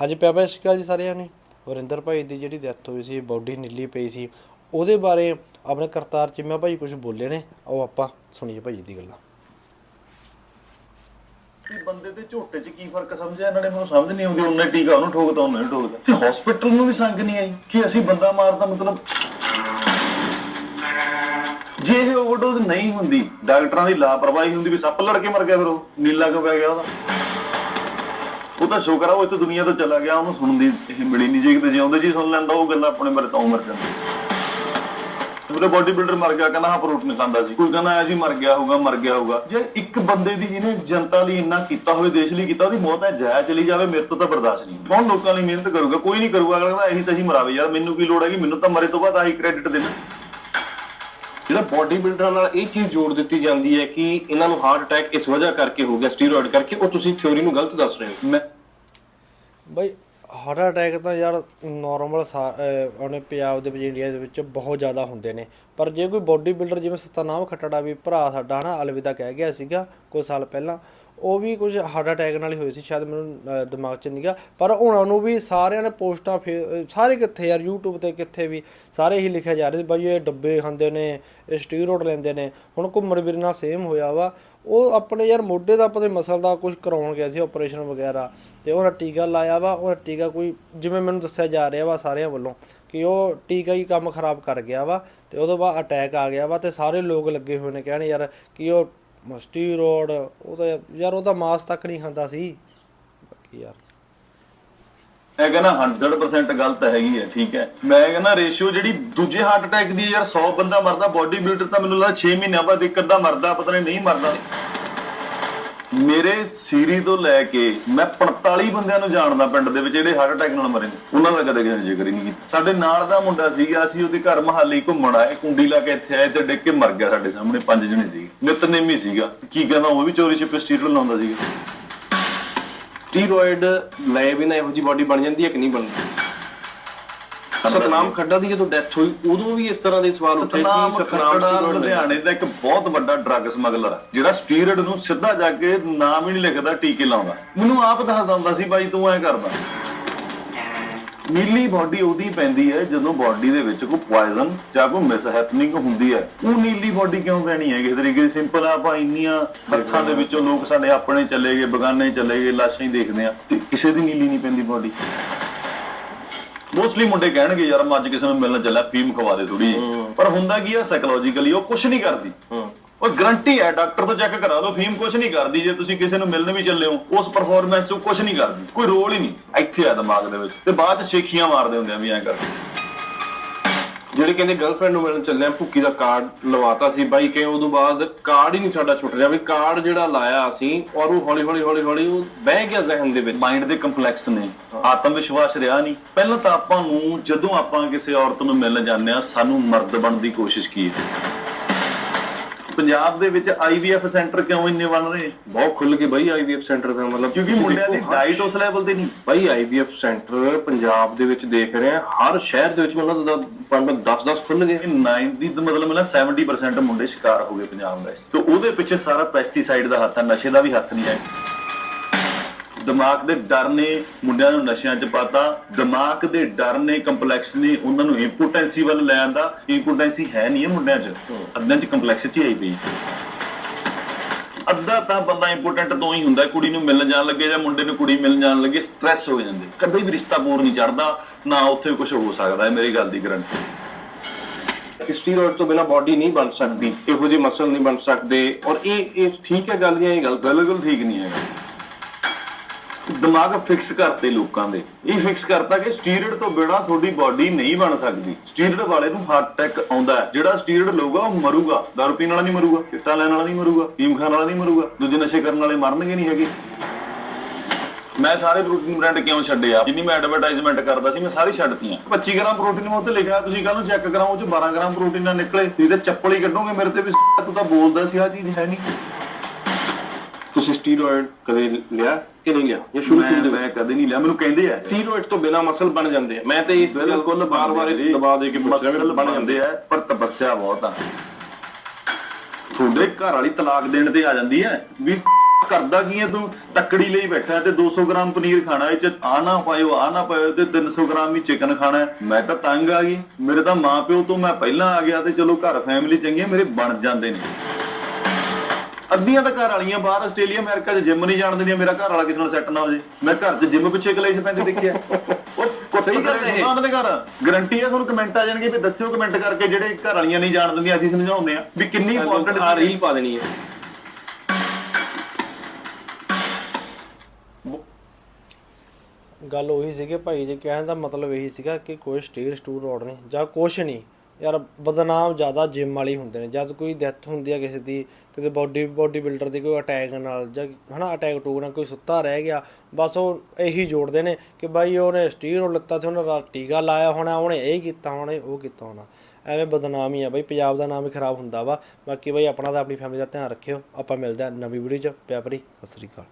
ਹਾਂਜੀ ਪਿਆ ਪਿਆ ਸ਼ਿਕਾਲ ਜੀ ਸਾਰਿਆਂ ਨੇ। ਵਰਿੰਦਰ ਭਾਈ ਦੀ ਜਿਹੜੀ ਡੈਥ ਹੋਈ ਸੀ, ਬੋਡੀ ਨੀਲੀ ਪਈ ਸੀ, ਉਹਦੇ ਬਾਰੇ ਆਪਣੇ ਕਰਤਾਰ ਚਿੰਮਾ ਭਾਈ ਕੁਝ ਬੋਲੇ ਨੇ। ਉਹ ਆਪਾਂ ਸੁਣੀਏ ਭਾਈ ਦੀ ਗੱਲਾਂ। ਕਿ ਬੰਦੇ ਦੇ ਝੋਟੇ 'ਚ ਕੀ ਫ਼ਰਕ ਸਮਝਿਆ ਇਹਨਾਂ ਨੇ? ਮੈਨੂੰ ਸਮਝ ਨਹੀਂ ਆਉਂਦੀ, ਉਹਨੇ ਟੀਕਾ ਉਹਨੂੰ ਠੋਕਦਾ ਉਹਨੇ ਠੋਕਦਾ ਤੇ ਹਸਪੀਟਲ ਨੂੰ ਵੀ ਸੰਗ ਨਹੀਂ ਆਈ ਕਿ ਅਸੀਂ ਬੰਦਾ ਮਾਰਦਾ ਮਤਲਬ ਜੇ ਇਹ ਓਵਰਡੋਜ਼ ਨਹੀਂ ਹੁੰਦੀ, ਡਾਕਟਰਾਂ ਦੀ ਲਾਪਰਵਾਹੀ ਹੁੰਦੀ ਵੀ ਸੱਪ ਲੜ ਕੇ ਮਰ ਗਿਆ ਫਿਰ ਉਹ, ਨੀਲਾ ਕਿਉਂ ਪੈ ਗਿਆ ਉਹਦਾ? ਤਾਂ ਸ਼ੁਕਰ ਆ, ਉਹ ਇੱਥੇ ਦੁਨੀਆ ਤੋਂ ਚਲਾ ਗਿਆ, ਉਹਨੂੰ ਸੁਣਨ ਦੀ ਇਹ ਮਿਲੀ ਨਹੀਂ ਜੇ ਕਿਤੇ ਜਿਉਂਦੇ, ਜੀ ਸੁਣ ਲੈਂਦਾ ਉਹ ਗੱਲਾਂ ਆਪਣੇ ਬਾਰੇ ਤਾਂ ਮਰ ਜਾਂਦਾ। ਉਹਦੇ ਬਾਡੀ ਬਿਲਡਰ ਮਰ ਗਿਆ, ਕਹਿੰਦਾ ਹਾਂ ਪ੍ਰੋਟੀਨ ਖਾਂਦਾ ਸੀ ਕੋਈ ਕਹਿੰਦਾ ਐ ਜੀ, ਮਰ ਗਿਆ ਹੋਊਗਾ, ਮਰ ਗਿਆ ਹੋਊਗਾ। ਜੇ ਇੱਕ ਬੰਦੇ ਦੀ ਜਿਹਨੇ ਜਨਤਾ ਲਈ ਇੰਨਾ ਕੀਤਾ ਹੋਵੇ, ਦੇਸ਼ ਲਈ ਕੀਤਾ, ਉਹਦੀ ਮੌਤ ਹੈ ਜਾਇ ਚਲੀ ਜਾਵੇ, ਮੇਰੇ ਤੋਂ ਤਾਂ ਬਰਦਾਸ਼ਤ ਨਹੀਂ ਕੌਣ ਲੋਕਾਂ ਲਈ ਮਿਹਨਤ ਕਰੂਗਾ? ਕੋਈ ਨਹੀਂ ਕਰੂਗਾ, ਅਗਲਾ ਕਹਿੰਦਾ ਇਹੀ ਤਾਂ ਅਸੀਂ ਮਰਾਵੇ, ਯਾਰ ਮੈਨੂੰ ਕੀ ਲੋੜ ਹੈਗੀ? ਮੈਨੂੰ ਤਾਂ ਮਰੇ ਤੋਂ ਬਾਅਦ ਆਹੀ ਕ੍ਰੈਡਿਟ ਦੇਣਾ। ਜਿਹੜਾ ਬਾਡੀ ਬਿਲਡਰਾਂ ਨਾਲ ਇਹ ਚੀਜ਼ ਜੋੜ ਦਿੱਤੀ ਜਾਂਦੀ ਹੈ ਕਿ ਇਹਨਾਂ ਨੂੰ ਹਾਰਟ ਅਟੈਕ ਇਸ ਵਜ੍ਹਾ ਕਰਕੇ ਹੋ ਗਿਆ ਸਟੀਰੋਇਡ ਕਰਕੇ, ਉਹ ਤੁਸੀਂ ਥਿਉਰੀ ਨੂੰ ਗਲਤ ਦੱਸ ਰਹੇ ਹੋ। ਮੈਂ ਭਾਈ ਹਾਰਟ ਅਟੈਕ ਤਾਂ ਯਾਰ ਨਾਰਮਲ ਆਪਣੇ ਪੰਜਾਬ ਦੇ ਵਿੱਚ ਇੰਡੀਆ ਦੇ ਵਿੱਚ ਬਹੁਤ ਜ਼ਿਆਦਾ ਹੁੰਦੇ ਨੇ। ਪਰ ਜੇ ਕੋਈ ਬੋਡੀ ਬਿਲਡਰ ਜਿਵੇਂ ਸਤਨਾਮ ਖੱਟੜਾ ਵੀ ਭਰਾ ਸਾਡਾ ਹਨਾ, ਅਲਵਿਦਾ ਕਹਿ ਗਿਆ ਸੀਗਾ ਕੁਝ ਸਾਲ ਪਹਿਲਾਂ ਉਹ ਵੀ ਕੁਝ ਹਾਰਟ ਅਟੈਕ ਨਾਲ ਹੀ ਹੋਈ ਸੀ, ਸ਼ਾਇਦ ਮੈਨੂੰ ਦਿਮਾਗ 'ਚ ਨਹੀਂਗਾ ਪਰ ਉਹਨਾਂ ਨੂੰ ਵੀ ਸਾਰਿਆਂ ਨੇ ਪੋਸਟਾਂ ਫੇ- ਸਾਰੇ ਕਿੱਥੇ ਯਾਰ, YouTube ਤੇ ਕਿੱਥੇ ਵੀ ਸਾਰੇ ਹੀ ਲਿਖਿਆ ਜਾ ਰਿਹਾ ਸੀ, ਬਾਈ ਇਹ ਡੱਬੇ ਖਾਂਦੇ ਨੇ, ਇਹ ਸਟੀਰੋਇਡ ਲੈਂਦੇ ਨੇ। ਹੁਣ ਘੁੰਮਣ ਵੀਰ ਨਾਲ ਸੇਮ ਹੋਇਆ ਵਾ। ਉਹ ਆਪਣੇ ਯਾਰ ਮੋਢੇ ਦਾ ਆਪਣੇ ਮਸਲ ਦਾ ਕੁਝ ਕਰਾਉਣ ਗਿਆ ਸੀ ਆਪਰੇਸ਼ਨ ਵਗੈਰਾ। ਤੇ ਉਹਨਾਂ ਟੀਕਾ ਲਾਇਆ ਵਾ ਉਹ ਟੀਕਾ ਕੋਈ, ਜਿਵੇਂ ਮੈਨੂੰ ਦੱਸਿਆ ਜਾ ਰਿਹਾ ਵਾ ਸਾਰਿਆਂ ਵੱਲੋਂ, ਕਿ ਉਹ ਟੀਕਾ ਹੀ ਕੰਮ ਖਰਾਬ ਕਰ ਗਿਆ ਵਾ। ਤੇ ਉਹਦੇ ਬਾਅਦ ਅਟੈਕ ਆ ਗਿਆ ਵਾ ਤੇ ਸਾਰੇ ਲੋਕ ਲੱਗੇ ਹੋਏ ਨੇ, ਕਹਿਣ ਯਾਰ ਕਿ ਉਹ ਸਟੀਰੋਇਡ ਉਹ ਤਾਂ ਯਾਰ ਉਹ ਤਾਂ ਮਾਸ ਤੱਕ ਨਹੀਂ ਖਾਂਦਾ ਸੀ। ਬਾਕੀ ਯਾਰ। ਇਹ ਕਹਿੰਦਾ 100% ਗਲਤ ਹੈਗੀ ਹੈ, ਠੀਕ ਹੈ। ਮੈਂ ਕਹਿੰਦਾ ਰੇਸ਼ੀਓ ਜਿਹੜੀ ਦੂਜੇ ਹਾਰਟ ਅਟੈਕ ਦੀ ਯਾਰ 100 ਬੰਦਾ ਮਰਦਾ ਬਾਡੀ ਬਿਲਡਰ ਤਾਂ ਮੈਨੂੰ ਲੱਗਦਾ 6 ਮਹੀਨਿਆਂ ਬਾਅਦ ਇੱਕ ਅੱਧਾ ਮਰਦਾ, ਪਤਾ ਨਹੀਂ ਨਹੀਂ ਮਰਦਾ। ਮੇਰੇ ਸੀਰੀ ਤੋਂ ਲੈ ਕੇ ਮੈਂ 45 ਬੰਦਿਆਂ ਨੂੰ ਜਾਣਦਾ ਪਿੰਡ ਦੇ ਵਿੱਚ ਜਿਹੜੇ ਹਾਰਟ ਅਟੈਕ ਨਾਲ ਮਰੇ ਨੇ। ਉਹਨਾਂ ਦਾ ਕਦੇ ਕਿਸੇ ਨੇ ਜ਼ਿਕਰ ਹੀ ਨਹੀਂ ਕੀਤਾ। ਸਾਡੇ ਨਾਲ ਦਾ ਮੁੰਡਾ ਸੀਗਾ, ਅਸੀਂ ਉਹਦੇ ਘਰ ਮਹਾਲੀ ਘੁੰਮਣ ਆਏ। ਕੁੰਡੀ ਲਾ ਕੇ ਇੱਥੇ ਆਏ ਤੇ ਡਿੱਗ ਕੇ ਮਰ ਗਿਆ ਸਾਡੇ ਸਾਹਮਣੇ। ਪੰਜ ਜਣੇ ਸੀ ਨਿਤਨੇਮੀ ਸੀਗਾ। ਕੀ ਕਹਿੰਦਾ ਉਹ ਵੀ ਚੋਰੀ ਛਿਪੇ ਸਟੀਰਲ ਲਾਉਂਦਾ ਸੀਗਾ। ਸਟੀਰੋਇਡ ਲੈ ਬਿਨਾਂ ਇਹੋ ਜੀ ਬਾਡੀ ਬਣ ਜਾਂਦੀ ਹੈ ਕਿ ਨਹੀਂ ਬਣਦੀ? ਸਤਨਾਮ ਖੱਡਾ ਦੀ ਜਦੋਂ ਡੈਥ ਹੋਈ ਉਦੋਂ ਵੀ ਇਸ ਤਰ੍ਹਾਂ ਦੇ ਸਵਾਲ ਉੱਠੇ ਸਤਨਾਮ steroid ਲੈ- ਲੁਧਿਆਣੇ ਦਾ ਇੱਕ ਬਹੁਤ ਵੱਡਾ ਡਰੱਗ ਸਮਗਲਰ ਜਿਹੜਾ ਸਟੀਰੋਇਡ ਨੂੰ ਸਿੱਧਾ ਜਾ ਕੇ ਨਾਮ ਹੀ ਨਹੀਂ ਲਿਖਦਾ ਟੀਕੇ ਲਾਉਂਦਾ। ਮੈਨੂੰ ਆਪ ਦੱਸਦਾ ਹੁੰਦਾ ਸੀ ਬਾਈ ਤੂੰ ਐ ਕਰਦਾ। ਨੀਲੀ ਬਾਡੀ ਉਹਦੀ ਪੈਂਦੀ ਹੈ ਜਦੋਂ ਬਾਡੀ ਦੇ ਵਿੱਚ ਕੋਈ ਪੋਇਜ਼ਨ ਜਾਂ ਕੋਈ ਮਿਸਹੈਪਨਿੰਗ ਹੁੰਦੀ ਹੈ। ਉਹ ਨੀਲੀ ਬਾਡੀ ਕਿਉਂ ਪੈਣੀ ਹੈ? ਕਿਸੇ ਤਰੀਕੇ ਸਿੰਪਲ ਆਪਾਂ ਇੰਨੀਆਂ ਹੱਥਾਂ ਦੇ ਵਿੱਚੋਂ ਲੋਕ ਸਾਡੇ ਆਪਣੇ ਚਲੇ ਗਏ ਬਗਾਨੇ ਚਲੇ ਗਏ ਲਾਸ਼ਾਂ ਹੀ ਦੇਖਦੇ ਆ ਕਿਸੇ ਦੀ ਨੀਲੀ ਨਹੀਂ ਪੈਂਦੀ ਬਾਡੀ ਮੋਸਟਲੀ ਮੁੰਡੇ ਕਹਿਣਗੇ ਯਾਰ ਮੈਂ ਅੱਜ ਕਿਸੇ ਨੂੰ ਮਿਲਣ ਚੱਲਿਆ ਫੀਮ ਖਵਾ ਦੇ ਥੋੜੀ ਪਰ ਹੁੰਦਾ ਕੀ ਆ ਸਾਈਕੋਲੋਜੀਕਲੀ ਉਹ ਕੁਝ ਨਹੀਂ ਕਰਦੀ। ਉਹ ਗਰੰਟੀ ਹੈ ਡਾਕਟਰ ਤੋਂ ਚੈੱਕ ਕਰਾ ਲਓ ਫੀਮ ਕੁਝ ਨਹੀਂ ਕਰਦੀ। ਜੇ ਤੁਸੀਂ ਕਿਸੇ ਨੂੰ ਮਿਲਣ ਵੀ ਚੱਲੇ ਹੋ ਉਸ ਪਰਫਾਰਮੈਂਸ 'ਚ ਕੁਝ ਨਹੀਂ ਕਰਦੀ। ਕੋਈ ਰੋਲ ਹੀ ਨਹੀਂ। ਇੱਥੇ ਆ ਦਿਮਾਗ ਦੇ ਵਿੱਚ। ਤੇ ਬਾਅਦ 'ਚ ਸ਼ੇਖੀਆਂ ਮਾਰਦੇ ਹੁੰਦੇ ਆ ਵੀ ਐਂ ਕਰਕੇ। ਜਿਹੜੇ ਕਹਿੰਦੇ ਗਰਲਫ੍ਰੈਂਡ ਨੂੰ ਮਿਲਣ ਚੱਲੇ ਭੁੱਕੀ ਦਾ ਕਾਰਡ ਲਵਾਤਾ ਸੀ ਬਾਈ, ਕਿ ਉਦੋਂ ਬਾਅਦ ਕਾਰਡ ਹੀ ਨਹੀਂ ਸਾਡਾ ਛੁੱਟ ਰਿਹਾ, ਵੀ ਕਾਰਡ ਜਿਹੜਾ ਲਾਇਆ ਅਸੀਂ, ਔਰ ਉਹ ਹੌਲੀ ਹੌਲੀ ਹੌਲੀ ਹੌਲੀ ਉਹ ਬਹਿ ਗਿਆ ਜ਼ਿਹਨ ਦੇ ਵਿੱਚ। ਮਾਈਂਡ ਦੇ ਕੰਪਲੈਕਸ ਨੇ। ਆਤਮ ਵਿਸ਼ਵਾਸ ਰਿਹਾ ਨਹੀਂ। ਪਹਿਲਾਂ ਤਾਂ ਆਪਾਂ ਨੂੰ, ਜਦੋਂ ਆਪਾਂ ਕਿਸੇ ਔਰਤ ਨੂੰ ਮਿਲਣ ਜਾਂਦੇ ਆ ਸਾਨੂੰ ਮਰਦ ਬਣਨ ਦੀ ਕੋਸ਼ਿਸ਼ ਕੀਤੀ। ਪੰਜਾਬ ਦੇ ਵਿੱਚ ਆਈਵੀਐਫ ਸੈਂਟਰ ਕਿਉਂ ਇੰਨੇ ਬਣ ਰਹੇ? ਬਹੁਤ ਖੁੱਲ ਕੇ ਬਾਈ ਆਈਵੀਐਫ ਸੈਂਟਰ ਦਾ ਮਤਲਬ ਕਿਉਂਕਿ ਮੁੰਡਿਆਂ ਦੀ ਡਾਈਟ ਉਸ ਲੈਵਲ ਤੇ ਨਹੀਂ। ਬਾਈ ਆਈਵੀਐਫ ਸੈਂਟਰ ਪੰਜਾਬ ਦੇ ਵਿੱਚ ਦੇਖ ਰਹੇ ਆ ਹਰ ਸ਼ਹਿਰ ਦੇ ਵਿੱਚ ਮੈਨੂੰ ਲੱਗਦਾ ਪੰਡ 10 10 ਖੁੱਲ ਗਏ 90 ਦਾ ਮਤਲਬ ਮਿਲਾ 70% ਮੁੰਡੇ ਸ਼ਿਕਾਰ ਹੋ ਗਏ ਪੰਜਾਬ ਦਾ। ਤੇ ਉਹਦੇ ਪਿੱਛੇ ਸਾਰਾ ਪੈਸਟੀਸਾਈਡ ਦਾ ਹੱਥ ਹੈ ਨਸ਼ੇ ਦਾ ਵੀ ਹੱਥ ਨਹੀਂ ਹੈ। ਦਿਮਾਗ ਦੇ ਡਰ ਨੇ ਮੁੰਡਿਆਂ ਨੂੰ ਨਸ਼ਿਆਂ 'ਚ ਪਾਤਾ। ਦਿਮਾਗ ਦੇ ਡਰ ਨੇ ਕੰਪਲੈਕਸ ਨੇ ਉਹਨਾਂ ਨੂੰ ਇੰਪੋਟੈਂਸੀ ਵੱਲ ਲੈ ਆਂਦਾ ਇੰਪੋਟੈਂਸੀ ਹੈ ਨਹੀਂ ਹੈ ਮੁੰਡਿਆਂ 'ਚ। ਅੱਧਿਆਂ 'ਚ ਕੰਪਲੈਕਸਿਟੀ ਆਈ ਪਈ। ਅੱਧਾ ਤਾਂ ਬੰਦਾ ਇੰਪੋਰਟੈਂਟ ਤੋਂ ਹੀ ਹੁੰਦਾ ਹੈ, ਕੁੜੀ ਨੂੰ ਮਿਲਣ ਜਾਣ ਲੱਗੇ ਜਾਂ ਮੁੰਡੇ ਨੂੰ ਕੁੜੀ ਮਿਲਣ ਜਾਣ ਲੱਗੇ ਸਟ੍ਰੈਸ ਹੋ ਜਾਂਦੇ। ਕਦੇ ਵੀ ਰਿਸ਼ਤਾ ਪੂਰ ਨਹੀਂ ਚੜਦਾ ਨਾ ਉੱਥੇ ਕੁਝ ਹੋ ਸਕਦਾ ਹੈ ਮੇਰੀ ਗੱਲ ਦੀ ਗਰੰਟੀ। ਸਟੀਰੋਇਡ ਤੋਂ ਬਿਨਾ ਬਾਡੀ ਨਹੀਂ ਬਣ ਸਕਦੀ ਇਹੋ ਜਿਹੇ ਮਸਲ ਨਹੀਂ ਬਣ ਸਕਦੇ। ਔਰ ਇਹ ਇਹ ਠੀਕ ਹੈ ਗੱਲ ਜਾਂ ਇਹ ਗਲਤ? ਹੈ? ਬਿਲਕੁਲ ਠੀਕ ਨਹੀਂ ਹੈਗਾ। ਦਿਮਾਗ ਫਿਕਸ ਕਰਤੇ ਲੋਕਾਂ ਦੇ। ਇਹ ਫਿਕਸ ਕਰਤਾ ਕਿ ਸਟੀਰੋਇਡ ਤੋਂ ਬਿਨਾ ਤੁਹਾਡੀ ਬਾਡੀ ਨਹੀਂ ਬਣ ਸਕਦੀ। ਸਟੀਰੋਇਡ ਵਾਲੇ ਨੂੰ ਹਾਰਟ ਅਟੈਕ ਆਉਂਦਾ ਹੈ। ਜਿਹੜਾ ਸਟੀਰੋਇਡ ਲਊਗਾ, ਉਹ ਮਰੂਗਾ। ਦਾਰੂ ਪੀਣ ਵਾਲਾ ਨਹੀਂ ਮਰੂਗਾ, ਚਿੱਟਾ ਲੈਣ ਵਾਲਾ ਨਹੀਂ ਮਰੂਗਾ ਫੀਮ ਖਾਣ ਵਾਲਾ ਨਹੀਂ ਮਰੂਗਾ, ਦੂਜੇ ਨਸ਼ੇ ਕਰਨ ਵਾਲੇ ਮਰਨਗੇ ਨਹੀਂ ਹੈਗੇ। ਮੈਂ ਸਾਰੇ ਪ੍ਰੋਟੀਨ ਬ੍ਰਾਂਡ ਕਿਉਂ ਛੱਡੇ ਆ? ਜਿੰਨੀ ਮੈਂ ਐਡਵਰਟਾਈਜ਼ਮੈਂਟ ਕਰਦਾ ਸੀ, ਮੈਂ ਸਾਰੀ ਛੱਡਤੀਆਂ। 25 ਗ੍ਰਾਮ ਪ੍ਰੋਟੀਨ ਮੈਂ ਉੱਤੇ ਲਿਖਿਆ ਤੁਸੀਂ ਕੱਲ ਨੂੰ ਚੈੱਕ ਕਰਾਓ, ਉਹ ਚ 12 ਗ੍ਰਾਮ ਪ੍ਰੋਟੀਨ ਨਾ ਨਿਕਲੇ। ਤੁਸੀਂ ਤੇ ਚੱਪਲ ਹੀ ਕੱਢੋਗੇ ਮੇਰੇ ਤੇ ਵੀ, ਤੂੰ ਤਾਂ ਬੋਲਦਾ ਸੀ ਆ ਚੀਜ਼ ਹੈ ਨਹੀਂ। ਤੁਸੀਂ ਸਟੀਰੋਇਡ ਕਦੇ ਲਿਆ ਕਿ ਨਹੀਂ ਲਿਆ? ਇਹ ਸ਼ੁਰੂ ਮੈਂ ਤੋਂ ਮੈਂ ਕਦੇ ਨਹੀਂ ਲਿਆ ਮੈਨੂੰ ਕਹਿੰਦੇ ਆ। ਸਟੀਰੋਇਡ ਤੋਂ ਬਿਨਾ ਮਸਲ ਬਣ ਜਾਂਦੇ ਆ। ਮੈਂ ਤੇ ਇਸ ਬਿਲਕੁਲ ਬਾਰ-ਬਾਰ ਇਸ ਦਬਾ ਦੇ ਕੇ ਮਸਲ ਬਣ ਜਾਂਦੇ ਆ। ਪਰ ਤਪੱਸਿਆ ਬਹੁਤ ਆ। ਤੁਹਾਡੇ ਘਰ ਵਾਲੀ ਤਲਾਕ ਦੇਣ ਤੇ ਆ ਜਾਂਦੀ ਹੈ ਵੀ ਕਰਦਾ ਕੀ ਹੈ ਤੂੰ? ਤੱਕੜੀ ਲਈ ਬੈਠਾ ਤੇ 200 ਗ੍ਰਾਮ ਪਨੀਰ ਖਾਣਾ ਇਹ ਚ ਆ ਨਾ ਪਾਇਓ ਆ ਨਾ ਪਾਇਓ ਤੇ 300 ਗ੍ਰਾਮ ਹੀ ਚਿਕਨ ਖਾਣਾ। ਮੈਂ ਤਾਂ ਤੰਗ ਆ ਗਈ। ਮੇਰੇ ਤਾਂ ਮਾਂ ਪਿਓ ਤੋਂ ਮੈਂ ਪਹਿਲਾਂ ਆ ਗਿਆ ਤੇ ਚਲੋ ਘਰ ਫੈਮਿਲੀ ਚੰਗੀ ਮੇਰੇ ਬਣ ਜਾਂਦੇ ਨੇ। ਅੱਧੀਆਂ ਤਾਂ ਘਰ ਵਾਲੀਆਂ ਬਾਹਰ ਆਸਟ੍ਰੇਲੀਆ ਅਮਰੀਕਾ 'ਚ ਜਿਮ ਨਹੀਂ ਜਾਣ ਦਿੰਦੀਆਂ ਮੇਰਾ ਘਰ ਵਾਲਾ ਕਿਸੇ ਨਾਲ ਸੈੱਟ ਨਾ ਹੋ ਜੇ। ਮੈਂ ਘਰ 'ਚ ਜਿਮ ਪਿੱਛੇ ਕਲੇਸ਼ ਪੈਂਦੇ ਦੇਖਿਆ। ਉਹ ਕੁੱਤੇ ਹੈ ਇਹ। ਉਹਨਾਂ ਦੇ ਘਰ। ਗਰੰਟੀ ਹੈ ਤੁਹਾਨੂੰ ਕਮੈਂਟ ਆ ਜਾਣਗੇ ਵੀ ਦੱਸਿਓ ਕਮੈਂਟ ਕਰਕੇ ਜਿਹੜੇ ਘਰ ਵਾਲੀਆਂ ਨਹੀਂ ਜਾਣ ਦਿੰਦੀਆਂ ਅਸੀਂ ਸਮਝਾਉਂਦੇ ਆ ਵੀ ਕਿੰਨੀ ਇੰਪੋਰਟੈਂਟ ਆ ਰੀਲ ਪਾ ਦੇਣੀ ਹੈ। ਗੱਲ ਉਹੀ ਸੀਗੀ ਭਾਈ ਜੀ ਕਹਿਣ ਦਾ ਮਤਲਬ ਇਹੀ ਸੀਗਾ ਕਿ ਕੋਈ ਸਟੀਲ ਸਟੂਲ ਰੋਡ ਨਹੀਂ ਜਾਂ ਕੁਛ ਨਹੀਂ ਯਾਰ ਬਦਨਾਮ ਜ਼ਿਆਦਾ ਜਿਮ ਵਾਲੇ ਹੁੰਦੇ ਨੇ, ਜਦ ਕੋਈ ਡੈਥ ਹੁੰਦੀ ਆ ਕਿਸੇ ਦੀ, ਕਿਤੇ ਬਾਡੀ ਬਾਡੀ ਬਿਲਡਰ ਦੀ ਕੋਈ ਅਟੈਕ ਨਾਲ ਜਾਂ ਹਨਾ ਅਟੈਕ ਟੂਕ ਨਾਲ ਕੋਈ ਸੁੱਤਾ ਰਹਿ ਗਿਆ, ਬਸ ਉਹ ਇਹੀ ਜੋੜਦੇ ਨੇ ਕਿ ਬਾਈ ਉਹਨੇ ਸਟੀਲ ਲਿੱਤਾ ਸੀ, ਉਹਨੇ ਰਾਤ ਟੀਕਾ ਲਾਇਆ ਹੋਣਾ, ਉਹਨੇ ਇਹ ਕੀਤਾ ਹੋਣਾ ਉਹ ਕੀਤਾ ਹੋਣਾ। ਐਵੇਂ ਬਦਨਾਮ ਹੀ ਆ ਬਾਈ, ਪੰਜਾਬ ਦਾ ਨਾਮ ਹੀ ਖਰਾਬ ਹੁੰਦਾ ਵਾ। ਬਾਕੀ ਬਾਈ ਆਪਣਾ ਤਾਂ ਆਪਣੀ ਫੈਮਿਲੀ ਦਾ ਧਿਆਨ ਰੱਖਿਓ। ਆਪਾਂ ਮਿਲਦੇ ਹਾਂ ਨਵੀਂ ਵੀਡੀਓ 'ਚ। ਪਿਆਰ ਸਤਿ ਸ੍ਰੀ ਅਕਾਲ।